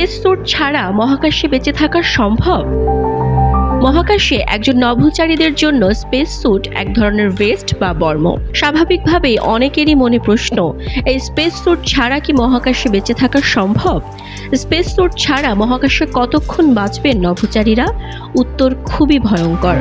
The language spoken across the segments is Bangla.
স্পেস স্যুট ছাড়া মহাকাশে বেঁচে থাকা সম্ভব? মহাকাশে একজন নভোচারীদের জন্য স্পেস স্যুট এক ধরনের ভেস্ট বা বর্ম। স্বাভাবিকভাবেই অনেকেরই মনে প্রশ্ন, এই স্পেস স্যুট ছাড়া কি মহাকাশে বেঁচে থাকা সম্ভব? স্পেস স্যুট ছাড়া মহাকাশে কতক্ষণ বাঁচবেন নভোচারীরা? উত্তর খুবই ভয়ঙ্কর।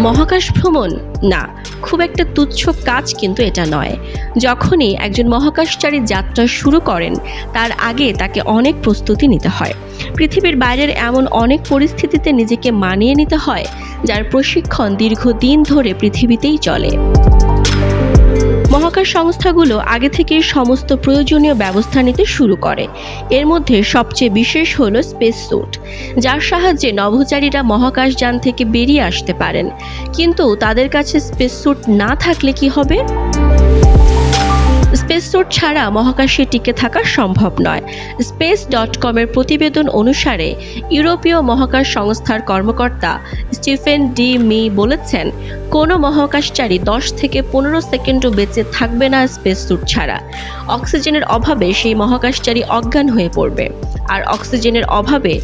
মহাকাশ ভ্রমণ? না, খুব একটা তুচ্ছ কাজ কিন্তু এটা নয়। যখনই একজন মহাকাশচারী যাত্রা শুরু করেন, তার আগে তাকে অনেক প্রস্তুতি নিতে হয়। পৃথিবীর বাইরের এমন অনেক পরিস্থিতিতে নিজেকে মানিয়ে নিতে হয়, যার প্রশিক্ষণ দীর্ঘদিন ধরে পৃথিবীতেই চলে। মহাকাশ সংস্থাগুলো আগে থেকে সমস্ত প্রয়োজনীয় ব্যবস্থা নিতে শুরু করে। এর মধ্যে সবচেয়ে বিশেষ হল স্পেস স্যুট যার সাহায্যে নভোচারীরা মহাকাশযান থেকে বেরিয়ে আসতে পারেন। কিন্তু তাদের কাছে স্পেস স্যুট না থাকলে কি হবে? স্পেস স্যুট ছাড়া মহাকাশে টিকে থাকা সম্ভব নয়। স্পেস ডট কমের প্রতিবেদন অনুসারে ইউরোপীয় মহাকাশ সংস্থার কর্মকর্তা স্টিফেন ডি মি বলেছেন, কোনো মহাকাশচারী দশ থেকে পনেরো সেকেন্ডও বেঁচে থাকবে না স্পেস স্যুট ছাড়া। অক্সিজেনের অভাবে সেই মহাকাশচারী অজ্ঞান হয়ে পড়বে। আর অক্সিজেনের অভাবে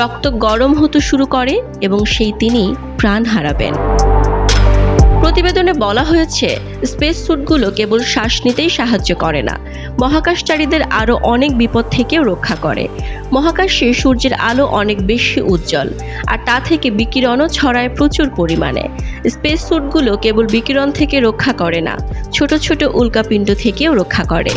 রক্ত গরম হতে শুরু করে এবং সেই তিনি প্রাণ হারাবেন। প্রতিবেদনে বলা হয়েছে, স্পেস স্যুটগুলো কেবল শ্বাস নিতেই সাহায্য করে না। মহাকাশচারীদের আরও অনেক বিপদ থেকেও রক্ষা করে। মহাকাশে সূর্যের আলো অনেক বেশি উজ্জ্বল, আর তা থেকে বিকিরণও ছড়ায় প্রচুর পরিমাণে। স্পেস স্যুটগুলো কেবল বিকিরণ থেকে রক্ষা করে না, ছোট ছোট উল্কাপিণ্ড থেকেও রক্ষা করে।